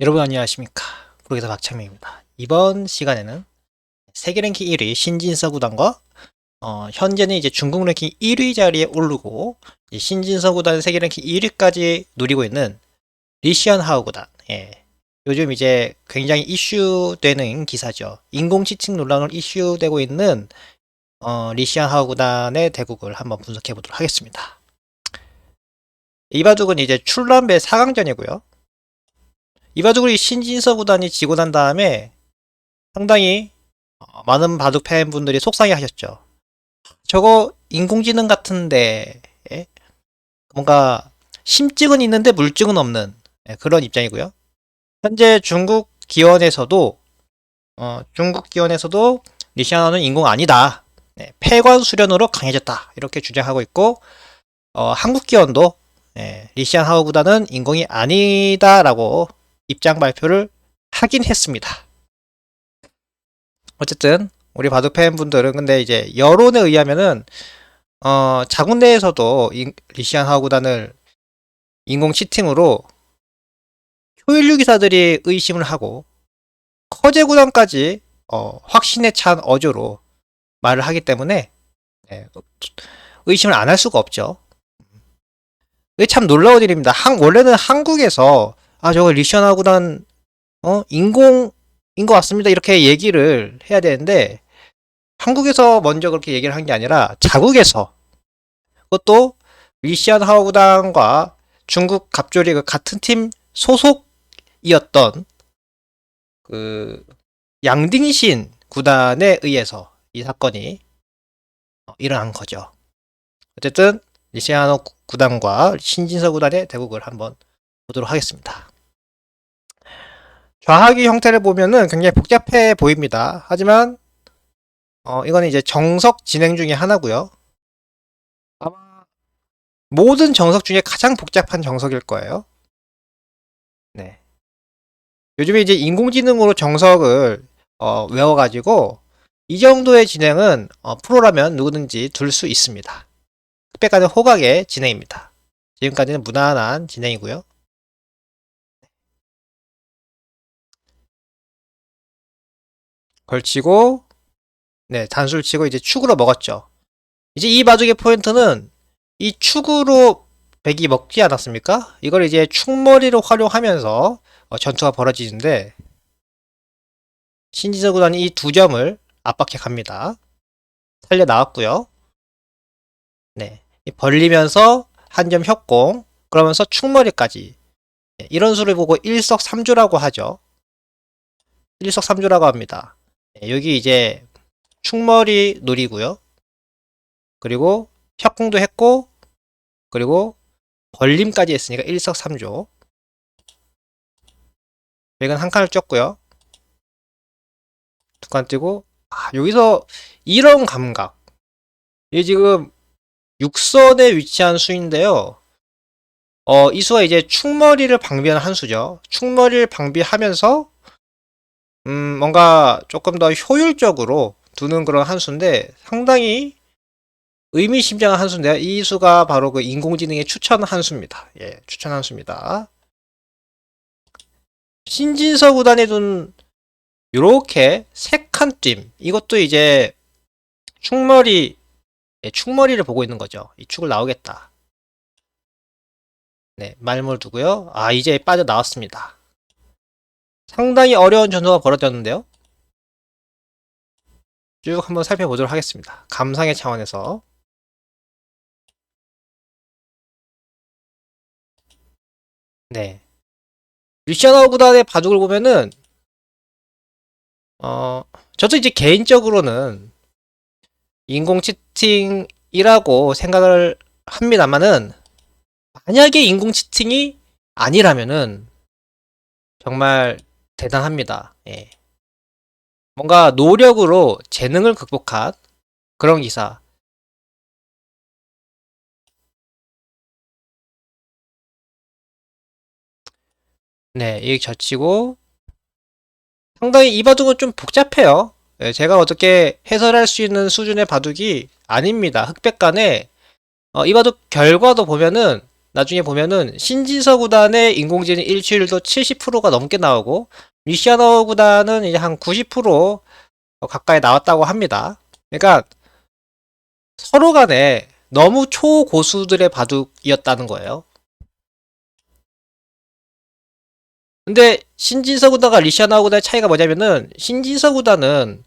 여러분 안녕하십니까? 프로게서 박창민입니다. 이번 시간에는 세계 랭킹 1위 신진서 구단과 어, 현재는 이제 중국 랭킹 1위 자리에 오르고 신진서 구단 세계 랭킹 1위까지 누리고 있는 리시안 하우 구단. 예. 요즘 이제 굉장히 이슈되는 기사죠. 인공지능 논란을 이슈되고 있는 어, 리시안 하우 구단의 대국을 한번 분석해 보도록 하겠습니다. 이 바둑은 이제 출란배 4강전이고요 이바둑을 신진서 구단이 지고 난 다음에 상당히 어, 많은 바둑 팬분들이 속상해 하셨죠. 저거 인공지능 같은데 예? 뭔가 심증은 있는데 물증은 없는 예, 그런 입장이고요. 현재 중국 기원에서도 어, 중국 기원에서도 리시아나는 인공 아니다. 예, 폐관 수련으로 강해졌다. 이렇게 주장하고 있고 어, 한국 기원도 예, 리시안 하우 구단은 인공이 아니다라고 입장 발표를 하긴 했습니다. 어쨌든 우리 바둑 팬분들은 근데 이제 여론에 의하면은 어 자군 내에서도 인- 리시안 하우 구단을 인공 치팅으로 효율류 기사들이 의심을 하고 커제 구단까지 어, 확신에 찬 어조로 말을 하기 때문에 네, 의심을 안 할 수가 없죠. 이게 참 놀라운 일입니다. 한, 원래는 한국에서 아 저거 리시아나 구단 어 인공인 것 같습니다 이렇게 얘기를 해야 되는데 한국에서 먼저 그렇게 얘기를 한 게 아니라 자국에서 그것도 리시안 하우 구단과 중국 갑조리 그 같은 팀 소속이었던 그 양딩신 구단에 의해서 이 사건이 어, 일어난 거죠. 어쨌든 리시아노 구단과 신진서 구단의 대국을 한번 보도록 하겠습니다. 좌하기 형태를 보면은 굉장히 복잡해 보입니다. 하지만 어, 이거는 이제 정석 진행 중에 하나고요. 아마 모든 정석 중에 가장 복잡한 정석일 거예요. 네. 요즘에 이제 인공지능으로 정석을 어, 외워가지고 이 정도의 진행은 어, 프로라면 누구든지 둘 수 있습니다. 흑백가는 호각의 진행입니다. 지금까지는 무난한 진행이고요. 걸치고 네 단수를 치고 이제 축으로 먹었죠. 이제 이 바둑의 포인트는 이 축으로 백이 먹지 않았습니까? 이걸 이제 축머리로 활용하면서 어, 전투가 벌어지는데 신지서 구단이 이 두 점을 압박해 갑니다. 살려 나왔고요. 네 벌리면서 한 점 협공 그러면서 축머리까지 네, 이런 수를 보고 일석삼조라고 하죠. 일석삼조라고 합니다. 네, 여기 이제 축머리 놀이고요. 그리고 협공도 했고 그리고 벌림까지 했으니까 일석삼조. 백은 한 칸을 쪘고요. 두칸 뜨고 아, 여기서 이런 감각. 이게 지금 6선에 위치한 수인데요. 어, 이 수가 이제 축머리를 방비하는 한 수죠. 축머리를 방비하면서 음, 뭔가 조금 더 효율적으로 두는 그런 한 수인데 상당히 의미심장한 한 수인데요. 이 수가 바로 그 인공지능의 추천 한 수입니다. 예, 추천 한 수입니다. 신진서 구단에 둔 요렇게 세칸뜀 이것도 이제 축머리 예, 축머리를 보고 있는 거죠. 이 축을 나오겠다. 네, 말물 두고요. 아, 이제 빠져나왔습니다. 상당히 어려운 전투가 벌어졌는데요. 쭉 한번 살펴보도록 하겠습니다. 감상의 차원에서. 네. 리시아나 구단의 바둑을 보면은, 어, 저도 이제 개인적으로는 인공 치팅이라고 생각을 합니다만은, 만약에 인공 치팅이 아니라면은, 정말 대단합니다. 예. 뭔가 노력으로 재능을 극복한 그런 기사. 네, 이 젖히고 상당히 이 바둑은 좀 복잡해요. 예, 제가 어떻게 해설할 수 있는 수준의 바둑이 아닙니다. 흑백간에 어, 이 바둑 결과도 보면은 나중에 보면은 신진서 구단의 인공지능 일치율도 70%가 넘게 나오고 리시아너 구단은 이제 한 90% 가까이 나왔다고 합니다. 그러니까 서로 간에 너무 초고수들의 바둑이었다는 거예요. 근데 신진서 구단과 리시아나 구단의 차이가 뭐냐면은 신진서 구단은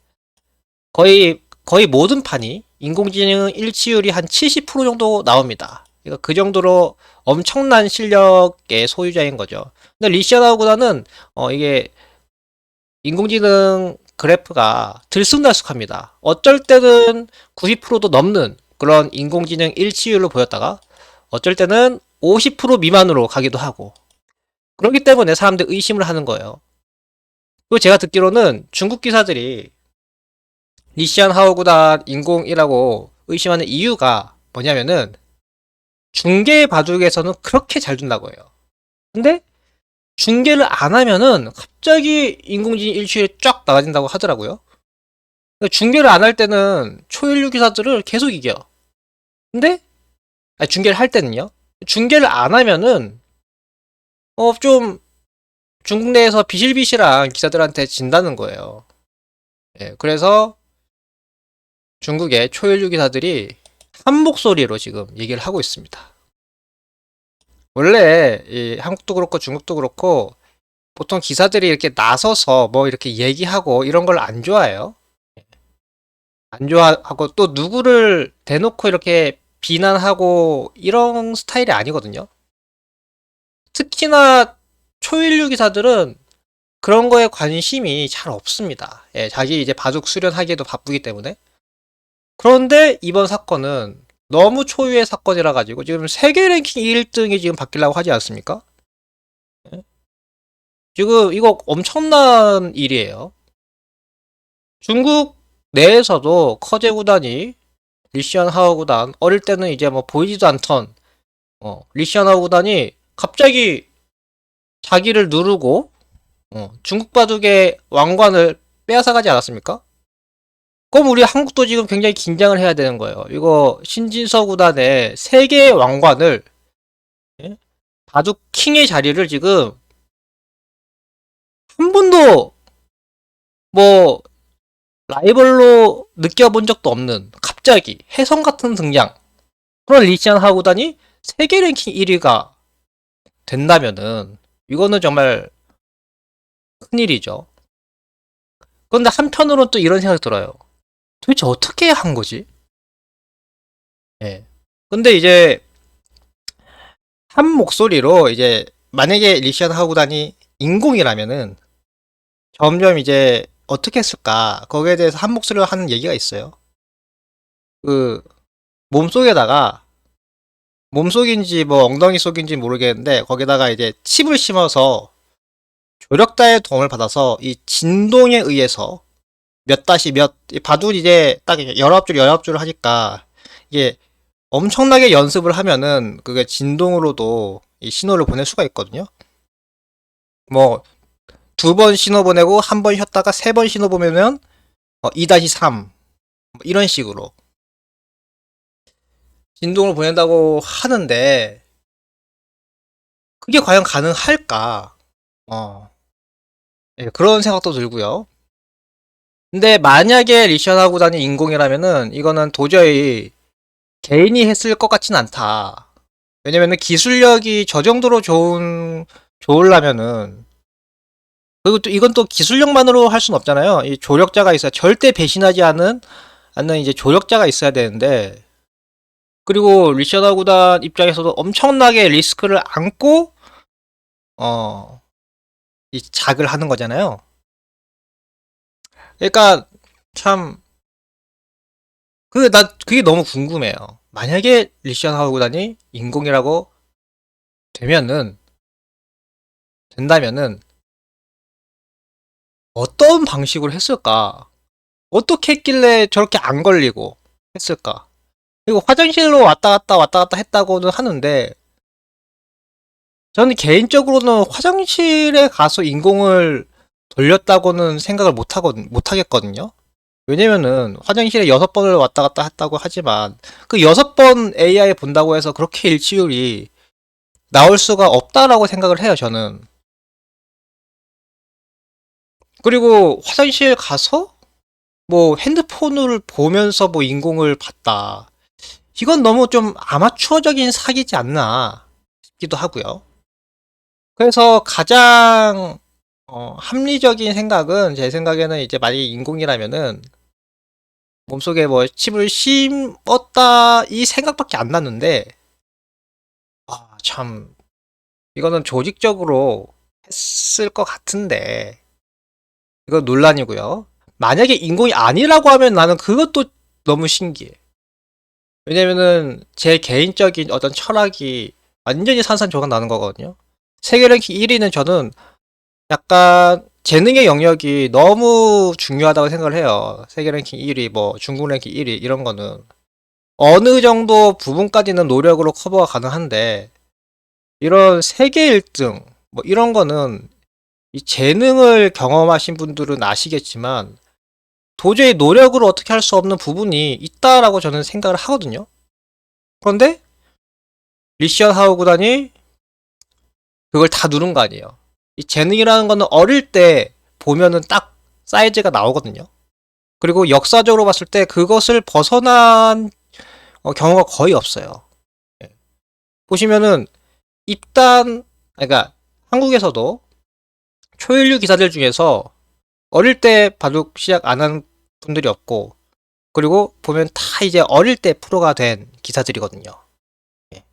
거의 거의 모든 판이 인공지능 일치율이 한 70% 정도 나옵니다. 그러니까 그 정도로 엄청난 실력의 소유자인 거죠. 근데 리시아나 구단은 어 이게 인공지능 그래프가 들쑥날쑥합니다. 어쩔 때는 90%도 넘는 그런 인공지능 일치율로 보였다가 어쩔 때는 50% 미만으로 가기도 하고 그렇기 때문에 사람들이 의심을 하는 거예요. 그리고 제가 듣기로는 중국 기사들이 리시안 하오구단 인공이라고 의심하는 이유가 뭐냐면은 중계 바둑에서는 그렇게 잘 둔다고 해요. 근데 중계를 안 하면은 갑자기 인공지능 일치율이 쫙 나가진다고 하더라고요. 그러니까 중계를 안 할 때는 초일류 기사들을 계속 이겨. 근데 아니, 중계를 할 때는요. 중계를 안 하면은 어 좀 중국 내에서 비실비실한 기사들한테 진다는 거예요. 예, 그래서 중국의 초일류 기사들이 한 목소리로 지금 얘기를 하고 있습니다. 원래 이 한국도 그렇고 중국도 그렇고 보통 기사들이 이렇게 나서서 뭐 이렇게 얘기하고 이런 걸 안 좋아해요. 안 좋아하고 또 누구를 대놓고 이렇게 비난하고 이런 스타일이 아니거든요. 특히나 초일류 기사들은 그런 거에 관심이 잘 없습니다. 예, 자기 이제 바둑 수련하기에도 바쁘기 때문에. 그런데 이번 사건은 너무 초유의 사건이라 가지고 지금 세계 랭킹 1등이 지금 바뀌려고 하지 않습니까? 예? 지금 이거 엄청난 일이에요. 중국 내에서도 커제 구단이 리시안 하워 구단 어릴 때는 이제 뭐 보이지도 않던 어, 리시안 하워 구단이 갑자기 자기를 누르고 어, 중국 바둑의 왕관을 빼앗아가지 않았습니까? 그럼 우리 한국도 지금 굉장히 긴장을 해야 되는 거예요. 이거 신진서 구단의 세계 왕관을 예? 바둑 킹의 자리를 지금 한 번도 뭐 라이벌로 느껴본 적도 없는 갑자기 혜성 같은 등장 그런 리시안 하구단이 세계 랭킹 1위가 된다면은 이거는 정말 큰일이죠. 그런데 한편으로는 또 이런 생각이 들어요. 도대체 어떻게 한 거지? 예. 근데 이제 한 목소리로 이제 만약에 리시안 하구단이 인공이라면은 점점 이제 어떻게 했을까 거기에 대해서 한 목소리로 하는 얘기가 있어요. 그 몸속에다가 몸속인지 뭐 엉덩이 속인지 모르겠는데 거기다가 이제 칩을 심어서 조력자의 도움을 받아서 이 진동에 의해서 몇 다시 몇 바둑 이제 딱 열아홉 줄 열아홉 줄 하니까 이게 엄청나게 연습을 하면은 그게 진동으로도 이 신호를 보낼 수가 있거든요. 뭐 두 번 신호 보내고 한 번 쉬었다가 세 번 신호 보내면 어, 2-3뭐 이런 식으로 진동을 보낸다고 하는데 그게 과연 가능할까? 어. 예, 그런 생각도 들고요. 근데 만약에 리시아나 구단이 인공이라면은 이거는 도저히 개인이 했을 것 같진 않다. 왜냐면은 기술력이 저 정도로 좋은 좋으려면은 그리고 또 이건 또 기술력만으로 할 수는 없잖아요. 이 조력자가 있어야 절대 배신하지 않은 않는 이제 조력자가 있어야 되는데 그리고 리셔나 구단 입장에서도 엄청나게 리스크를 안고 어, 이 작을 하는 거잖아요. 그러니까 참그나 그게 너무 궁금해요. 만약에 리시안 하우 구단이 인공이라고 되면은 된다면은 어떤 방식으로 했을까? 어떻게 했길래 저렇게 안 걸리고 했을까? 그리고 화장실로 왔다 갔다 왔다 갔다 했다고는 하는데 저는 개인적으로는 화장실에 가서 인공을 돌렸다고는 생각을 못 하거든 못 하겠거든요. 왜냐면은 화장실에 여섯 번을 왔다 갔다 했다고 하지만 그 여섯 번 AI 본다고 해서 그렇게 일치율이 나올 수가 없다라고 생각을 해요, 저는. 그리고 화장실 가서 뭐 핸드폰을 보면서 뭐 인공을 봤다. 이건 너무 좀 아마추어적인 사기지 않나 싶기도 하고요. 그래서 가장 어, 합리적인 생각은 제 생각에는 이제 만약에 인공이라면은 몸속에 뭐 칩을 심었다 이 생각밖에 안 났는데 아, 참 이거는 조직적으로 했을 것 같은데 이거 논란이고요. 만약에 인공이 아니라고 하면 나는 그것도 너무 신기해. 왜냐면은 제 개인적인 어떤 철학이 완전히 산산조각 나는 거거든요. 세계 랭킹 1위는 저는 약간 재능의 영역이 너무 중요하다고 생각을 해요. 세계 랭킹 1위, 뭐 중국 랭킹 1위 이런 거는 어느 정도 부분까지는 노력으로 커버가 가능한데 이런 세계 1등 뭐 이런 거는 이 재능을 경험하신 분들은 아시겠지만 도저히 노력으로 어떻게 할 수 없는 부분이 있다라고 저는 생각을 하거든요. 그런데 리시언 하우 구단이 그걸 다 누른 거 아니에요. 이 재능이라는 거는 어릴 때 보면은 딱 사이즈가 나오거든요. 그리고 역사적으로 봤을 때 그것을 벗어난 어, 경우가 거의 없어요. 예. 보시면은 입단 그러니까 한국에서도 초일류 기사들 중에서 어릴 때 바둑 시작 안한 분들이 없고 그리고 보면 다 이제 어릴 때 프로가 된 기사들이거든요. 예.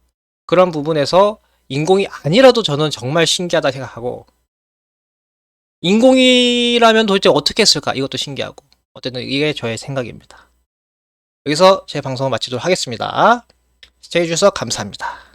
그런 부분에서 인공이 아니라도 저는 정말 신기하다 생각하고 인공이라면 도대체 어떻게 했을까 이것도 신기하고 어쨌든 이게 저의 생각입니다. 여기서 제 방송을 마치도록 하겠습니다. 시청해주셔서 감사합니다.